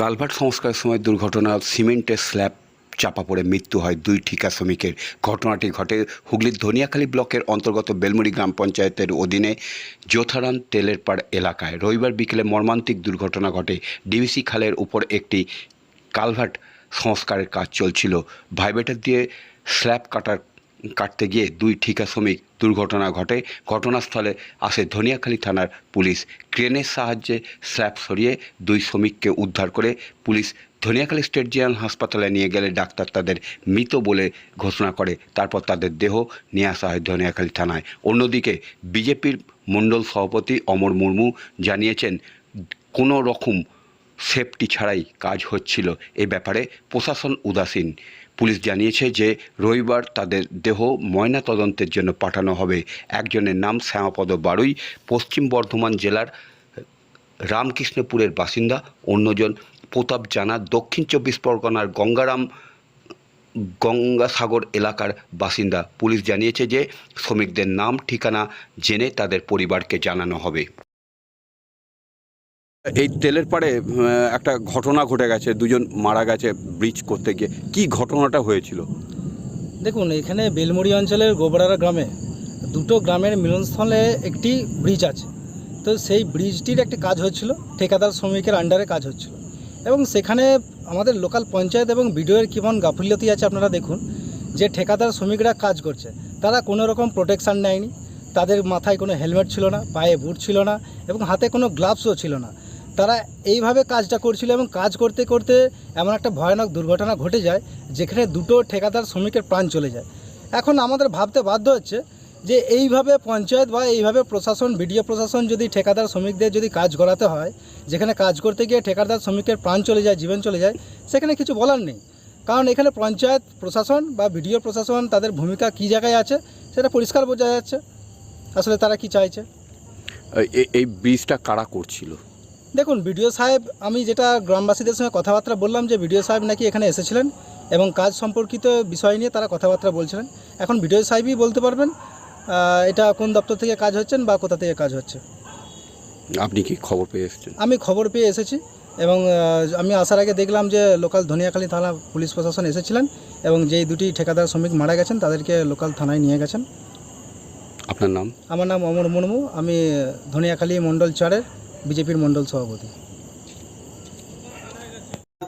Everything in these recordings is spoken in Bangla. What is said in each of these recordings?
কালভার্ট সংস্কারের সময় দুর্ঘটনা, সিমেন্টের স্ল্যাব চাপা পড়ে, মৃত্যু হয় দুই ঠিকা শ্রমিকের। ঘটনাটি ঘটে হুগলির ধনিয়াখালী ব্লকের অন্তর্গত বেলমুড়ি গ্রাম পঞ্চায়েতের অধীনে জোথারান তেলের পাড় এলাকায়। রবিবার বিকেলে মর্মান্তিক দুর্ঘটনা ঘটে। ডিভিসি খালের উপর একটি কালভার্ট সংস্কারের কাজ চলছিল। ভাইবেটার দিয়ে স্ল্যাব কাটার কাটতে গিয়ে দুই ঠিকা শ্রমিক দুর্ঘটনা ঘটে। ঘটনাস্থলে আসে ধনিয়াখালী থানার পুলিশ। ক্রেনের সাহায্যে স্ল্যাব সরিয়ে দুই শ্রমিককে উদ্ধার করে পুলিশ ধনিয়াখালী স্টেট জেনারেল হাসপাতালে নিয়ে গেলে ডাক্তার তাদের মৃত বলে ঘোষণা করে। তারপর তাদের দেহ নিয়ে আসা হয় ধনিয়াখালী থানায়। অন্যদিকে বিজেপির মণ্ডল সভাপতি অমর মুর্মু জানিয়েছেন, কোনো রকম সেফটি ছাড়াই কাজ হচ্ছিল। এ ব্যাপারে প্রশাসন উদাসীন। পুলিশ জানিয়েছে যে, রবিবার তাদের দেহ ময়না তদন্তের জন্য পাঠানো হবে। একজনের নাম শ্যামাপদ বাড়ুই পশ্চিম বর্ধমান জেলার রামকৃষ্ণপুরের বাসিন্দা। অন্যজন প্রতাপ জানা, দক্ষিণ চব্বিশ পরগনার গঙ্গারাম, গঙ্গাসাগর এলাকার বাসিন্দা। পুলিশ জানিয়েছে যে, শ্রমিকদের নাম, ঠিকানা জেনে তাদের পরিবারকে জানানো হবে। এই তেলের পাড়ে একটা ঘটনা ঘটে গেছে, দুজন মারা গেছে ব্রিজ করতে গিয়ে। কি ঘটনাটা হয়েছিল? দেখুন, এখানে বেলমুড়ি অঞ্চলের গোবরারা গ্রামে দুটো গ্রামের মিলনস্থলে একটি ব্রিজ আছে। তো সেই ব্রিজটির একটি কাজ হচ্ছিল, ঠিকাদার শ্রমিকের আন্ডারে কাজ হচ্ছিল। এবং সেখানে আমাদের লোকাল পঞ্চায়েত এবং বিডিওর কেমন গাফিলতি আছে আপনারা দেখুন, যে ঠিকাদার শ্রমিকরা কাজ করছে। তারা কোনো রকম প্রোটেকশান নেয়নি। তাদের মাথায় কোনো হেলমেট ছিল না, পায়ে বুট ছিল না এবং হাতে কোনো গ্লাভসও ছিল না। তারা এইভাবে কাজটা করছিল এবং কাজ করতে করতে এমন একটা ভয়ানক দুর্ঘটনা ঘটে যায়, যেখানে দুটো ঠিকাদার শ্রমিকের প্রাণ চলে যায়। এখন আমাদের ভাবতে বাধ্য হচ্ছে যে এইভাবে পঞ্চায়েত বা এইভাবে প্রশাসন, বিডিও প্রশাসন যদি ঠিকাদার শ্রমিকদের যদি কাজ করাতে হয়, যেখানে কাজ করতে গিয়ে ঠিকাদার শ্রমিকের প্রাণ চলে যায়, জীবন চলে যায়, সেখানে কিছু বলার নেই। কারণ এখানে পঞ্চায়েত প্রশাসন বা বিডিও প্রশাসন তাদের ভূমিকা কী জায়গায় আছে, সেটা পরিষ্কার বোঝা যাচ্ছে। আসলে তারা কি চাইছে? এই ব্রিজটা কারা করছিল? দেখুন বিডিও সাহেব আমি যেটা গ্রামবাসীদের সঙ্গে কথাবার্তা বললাম যে বিডিও সাহেব নাকি এখানে এসেছিলেন এবং কাজ সম্পর্কিত বিষয় নিয়ে তারা কথাবার্তা বলছিলেন। এখন বিডিও সাহেবই বলতে পারবেন এটা কোন দপ্তর থেকে কাজ হচ্ছেন বা কোথা থেকে কাজ হচ্ছে। আপনি কি খবর পেয়ে এসেছেন? আমি খবর পেয়ে এসেছি এবং আমি আসার আগে দেখলাম যে লোকাল ধনিয়াখালী থানা পুলিশ প্রশাসন এসেছিলেন এবং যেই দুটি ঠিকাদার শ্রমিক মারা গেছেন তাদেরকে লোকাল থানায় নিয়ে গেছেন। আপনার নাম? আমার নাম অমর মুর্মু আমি ধনিয়াখালী মণ্ডল চারের বিজেপির মণ্ডল সভাপতি।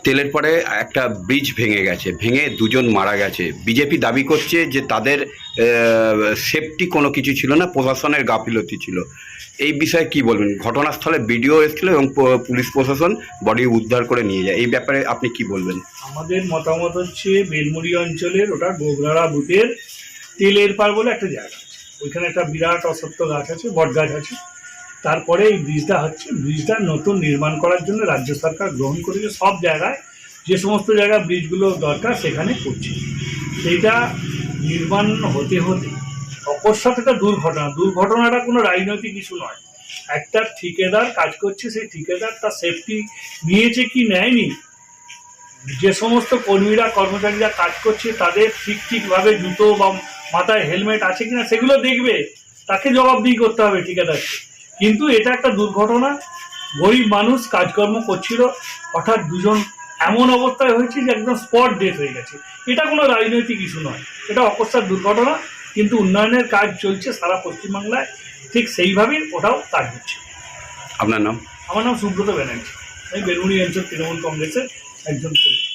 তেলের পরে একটা ব্রিজ ভেঙে গেছে ভেঙে দুজন মারা গেছে। বিজেপি দাবি করছে যে তাদের সেফটি কোনো কিছু ছিল না প্রশাসনের গাফিলতি ছিল। এই বিষয়ে কি বলবেন? ঘটনাস্থলে বিডিও এসেছিল এবং পুলিশ প্রশাসন বডি উদ্ধার করে নিয়ে যায়। এই ব্যাপারে আপনি কি বলবেন? আমাদের মতামত হচ্ছে বেলমুড়ি অঞ্চলের ওটা গোবরাড়া বুথের তেলের পার বলে একটা জায়গা ওইখানে একটা বিরাট অসত্য গাছ আছে বট গাছ আছে। তারপরে এই ব্রিজটা হচ্ছে, ব্রিজটা নতুন নির্মাণ করার জন্য রাজ্য সরকার গ্রহণ করেছে সব জায়গায়। যে সমস্ত জায়গায় ব্রিজগুলো দরকার, সেখানে করছে। সেইটা নির্মাণ হতে হতে অকস্মাৎ একটা দুর্ঘটনা। দুর্ঘটনাটা কোনো রাজনৈতিক ইস্যু নয়। একটা ঠিকাদার কাজ করছে, সেই ঠিকাদার তার সেফটি নিয়েছে কি নেয়নি? যে সমস্ত কর্মীরা, কর্মচারীরা কাজ করছে, তাদের ঠিক ঠিকভাবে জুতো বা মাথায় হেলমেট আছে কিনা, সেগুলো দেখবে। তাকে জবাবদিহি করতে হবে ঠিকাদারকে। কিন্তু এটা একটা দুর্ঘটনা। গরিব মানুষ কাজকর্ম করছিল হঠাৎ দুজন এমন অবস্থায় হয়েছে যে একদম স্পট ডেথ হয়ে গেছে। এটা কোনো রাজনৈতিক ইস্যু নয় এটা অকস্মাৎ দুর্ঘটনা কিন্তু উন্নয়নের কাজ চলছে সারা পশ্চিমবাংলায় ঠিক সেইভাবেই ওটাও কাজ হচ্ছে। আপনার নাম? আমার নাম সুব্রত ব্যানার্জি আমি বেলুড়ি অঞ্চল তৃণমূল কংগ্রেসের একজন কর্মী।